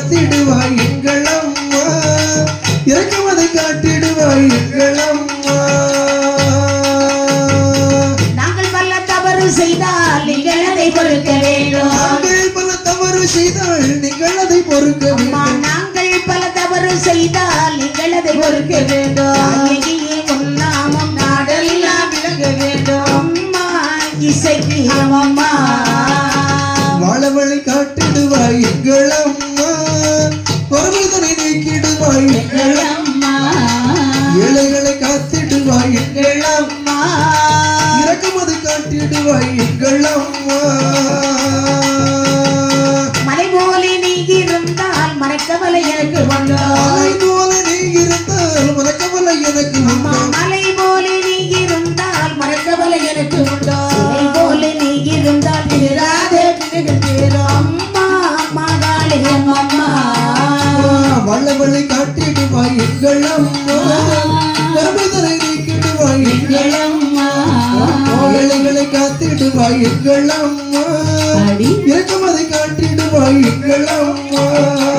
காத்திடுவாய் எங்கள் அம்மா. இறக்கமதை காட்டிடுவாய் எங்கள் அம்மா. நாங்கள் பல தவறு செய்தால் நீங்கள் அதை பொறுக்க வேண்டும். நாங்கள் பல தவறு செய்தால் நீங்கள் அதை பொறுக்க வேண்டும். நாங்கள் பல தவறு செய்தால் நீங்கள் அதை பொறுக்க வேண்டும். நாடெல்லாம் விளங்க வேண்டும். அம்மா இசைக்கு நீக்கிடுவாய் எங்கள் அம்மா. ஏழைகளை காத்திடுவாய் எங்கள் அம்மா. இறக்கமது காட்டிடுவாய் எங்கள் அம்மா. மலை போலே நீ இருந்தால் மறக்கவலை எனக்கு வந்தோம் காட்டிடுவாய் எங்கள் அம்மா பருவதனை நீக்கிடுவாய். எங்கள் எங்கள் அம்மா ஏழைகளை காத்திடுவாய் எங்கள் அம்மா அடி. இறக்கமதை காட்டிடுவாய் எங்கள் அம்மா எங்கள் அம்மா